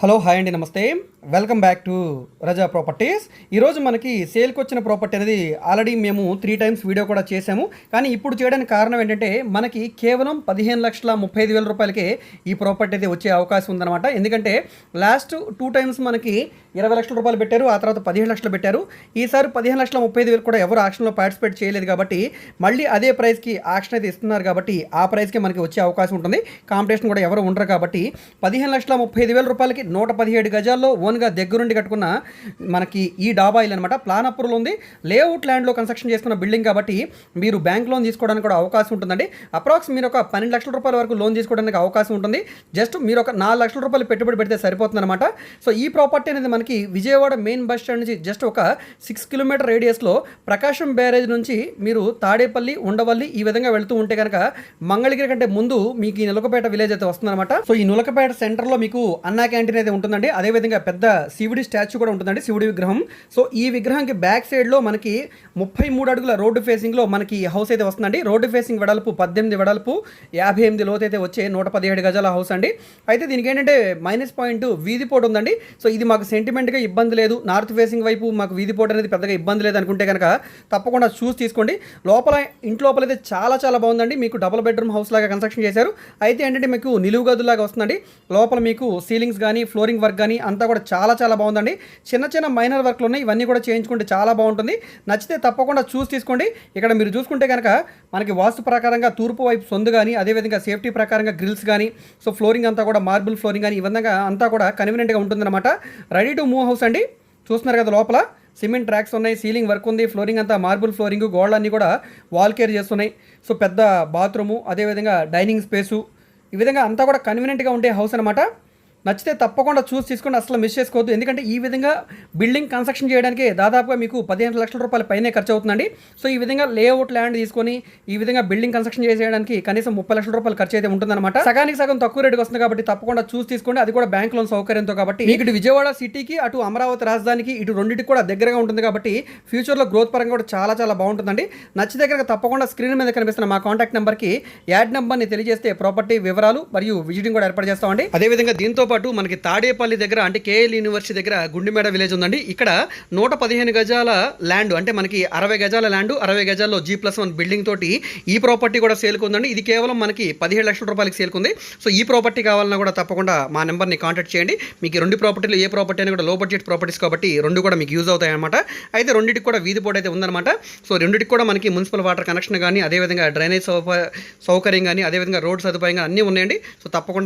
Hello hi అండి నమస్తే. Welcome back to Raza properties. ఈరోజు మనకి సేల్కి వచ్చిన ప్రాపర్టీ అనేది ఆల్రెడీ మేము త్రీ టైమ్స్ వీడియో కూడా చేసాము కానీ ఇప్పుడు చేయడానికి కారణం ఏంటంటే మనకి కేవలం పదిహేను లక్షల ముప్పై ఐదు వేల రూపాయలకే ఈ ప్రాపర్టీ అయితే వచ్చే అవకాశం ఉందన్నమాట. ఎందుకంటే లాస్ట్ టూ టైమ్స్ మనకి ఇరవై లక్షల రూపాయలు పెట్టారు ఆ తర్వాత పదిహేను లక్షలు పెట్టారు. ఈసారి పదిహేను లక్షల ముప్పై ఐదు వేలు కూడా ఎవరు ఆక్షన్లో పార్టిసిపేట్ చేయలేదు కాబట్టి మళ్ళీ అదే ప్రైస్కి ఆక్షన్ అయితే ఇస్తున్నారు కాబట్టి ఆ ప్రైస్కి మనకి వచ్చే అవకాశం ఉంటుంది. కాంపిటీషన్ కూడా ఎవరు ఉండరు కాబట్టి పదిహేను లక్షల ముప్పై ఐదు వేల రూపాయలకి నూట పదిహేడు గజాల్లో ఓన్గా దగ్గరుండి కట్టుకున్న మనకి ఈ డాబా ఇల్లు అనమాట ప్లాన్ అప్రూవల్ ఉంది. లేఅవుట్ ల్యాండ్లో కన్స్ట్రక్షన్ చేసుకున్న బిల్డింగ్ కాబట్టి మీరు బ్యాంక్ లోన్ తీసుకోవడానికి కూడా అవకాశం ఉంటుందండి. అప్రాక్స్ మీరు ఒక పన్నెండు లక్షల రూపాయల వరకు లోన్ తీసుకోవడానికి అవకాశం ఉంటుంది. జస్ట్ మీరు ఒక నాలుగు లక్షల రూపాయలు పెట్టుబడి పెడితే సరిపోతుంది అనమాట సో ఈ ప్రాపర్టీ అనేది మనకి విజయవాడ మెయిన్ బస్ స్టాండ్ నుంచి జస్ట్ ఒక సిక్స్ కిలోమీటర్ రేడియస్లో ప్రకాశం బ్యారేజ్ నుంచి మీరు తాడేపల్లి ఉండవల్లి ఈ విధంగా వెళ్తూ ఉంటే కనుక మంగళగిరి కంటే ముందు మీకు ఈ నులకపేట విలేజ్ అయితే వస్తుందన్నమాట. సో ఈ నులకపేట సెంటర్లో మీకు అన్నా క్యాంటీన్ అయితే ఉంటుందండి. అదేవిధంగా పెద్ద శివుడి స్టాచ్యూ కూడా ఉంటుందండి శివుడి విగ్రహం. సో ఈ విగ్రహంకి బ్యాక్ సైడ్లో మనకి ముప్పై మూడు అడుగుల రోడ్డు ఫేసింగ్లో మనకి హౌస్ అయితే వస్తుందండి. రోడ్డు ఫేసింగ్ వెడల్పు పద్దెనిమిది వెడల్పు యాభై ఎనిమిది లోతు అయితే వచ్చే నూట పదిహేడు గజాల హౌస్ అండి. అయితే దీనికి ఏంటంటే మైనస్ పాయింట్ వీధి పోటు ఉందండి. సో ఇది మాకు సెంటిమెంట్గా ఇబ్బంది లేదు. నార్త్ ఫేసింగ్ వైపు మాకు వీధి పోటు అనేది పెద్దగా ఇబ్బంది లేదు అనుకుంటే కనుక తప్పకుండా చూసి తీసుకోండి. లోపల ఇంట్లోపల అయితే చాలా చాలా బాగుందండి. మీకు డబుల్ బెడ్రూమ్ హౌస్ లాగా కన్స్ట్రక్షన్ చేశారు. అయితే ఏంటంటే మీకు నిలువు గదులాగా వస్తుందండి. లోపల మీకు సీలింగ్స్ కానీ ఫ్లోరింగ్ వర్క్ కానీ అంతా కూడా చాలా చాలా బాగుందండి. చిన్న చిన్న మైనర్ వర్క్లు ఉన్నాయి. ఇవన్నీ కూడా చేయించుకుంటే చాలా బాగుంటుంది. నచ్చితే తప్పకుండా చూసి తీసుకోండి. ఇక్కడ మీరు చూసుకుంటే కనుక మనకి వాస్తు ప్రకారంగా తూర్పు వైపు సొందు కానీ అదేవిధంగా సేఫ్టీ ప్రకారంగా గ్రిల్స్ కానీ సో ఫ్లోరింగ్ అంతా కూడా మార్బుల్ ఫ్లోరింగ్ కానీ ఈ విధంగా అంతా కూడా కన్వీనియంట్గా ఉంటుందన్నమాట. రెడీ టు మూవ్ హౌస్ అండి. చూస్తున్నారు కదా లోపల. సిమెంట్ ట్రాక్స్ ఉన్నాయి సీలింగ్ వర్క్ ఉంది ఫ్లోరింగ్ అంతా మార్బుల్ ఫ్లోరింగ్ గోడలన్నీ కూడా వాల్ కేర్ చేస్తున్నాయి. సో పెద్ద బాత్రూము అదేవిధంగా డైనింగ్ స్పేసు ఈ విధంగా అంతా కూడా కన్వీనియంట్గా ఉండే హౌస్ అనమాట నచ్చితే తప్పకుండా చూసి తీసుకొని అసలు మిస్ చేసుకోవద్దు. ఎందుకంటే ఈ విధంగా బిల్డింగ్ కన్స్ట్రక్షన్ చేయడానికి దాదాపుగా మీకు పదిహేను లక్షల రూపాయల పైనే ఖర్చు అవుతుందండి. సో ఈ విధంగా లేఅవుట్ ల్యాండ్ తీసుకొని ఈ విధంగా బిల్డింగ్ కన్స్ట్రక్షన్ చేసేయడానికి కనీసం ముప్పై లక్షల రూపాయలు ఖర్చు అయితే ఉంటుందన్నమాట. సగానికి సగం తక్కువ రేటుకి వస్తుంది కాబట్టి తప్పకుండా చూసి తీసుకోండి అది కూడా బ్యాంక్ లోన్ సౌకర్యంతో కాబట్టి ఇటు విజయవాడ సిటీకి అటు అమరావతి రాజధానికి ఇటు రెండింటికి కూడా దగ్గరగా ఉంటుంది కాబట్టి ఫ్యూచర్లో గ్రోత్ పరంగా కూడా చాలా చాలా బాగుంటుందండి. నచ్చి దగ్గర తప్పకుండా స్క్రీన్ మీద కనిపిస్తున్న మా కాంటాక్ట్ నెంబర్కి యాడ్ నెంబర్ని తెలియజేస్తే ప్రాపర్టీ వివరాలు మరియు విజిటింగ్ కూడా ఏర్పాటు చేస్తామండి. అదేవిధంగా దీంతో పాటు మనకి తాడేపల్లి దగ్గర అంటే కేఎల్ యూనివర్సిటీ దగ్గర గుండిమేడ విలేజ్ ఉందండి. ఇక్కడ నూట పదిహేను గజాల ల్యాండ్ అంటే మనకి అరవై గజాల ల్యాండ్ అరవై గజాల్లో జీ ప్లస్ వన్ బిల్డింగ్ తోటి ఈ ప్రాపర్టీ కూడా సేల్కుందండి ఇది కేవలం మనకి పదిహేడు లక్షల రూపాయలకి సేల్కుంది సో ఈ ప్రాపర్టీ కావాలన్నా కూడా తప్పకుండా మా నెంబర్ని కాంటాక్ట్ చేయండి. మీకు రెండు ప్రాపర్టీలు ఏ ప్రాపర్టీ అయినా కూడా లో బడ్జెట్ ప్రాపర్టీస్ కాబట్టి రెండు కూడా మీకు యూజ్ అవుతాయన్నమాట. అయితే రెండింటికి కూడా వీధి పోటీ అయితే ఉందన్నమాట. సో రెండింటికి కూడా మనకి మున్సిపల్ వాటర్ కనెక్షన్ కానీ అదేవిధంగా డ్రైనేజ్ సౌకర్యం కానీ అదేవిధంగా రోడ్ సదుపాయం కానీ అన్నీ ఉన్నాయండి. సో తప్పకుండా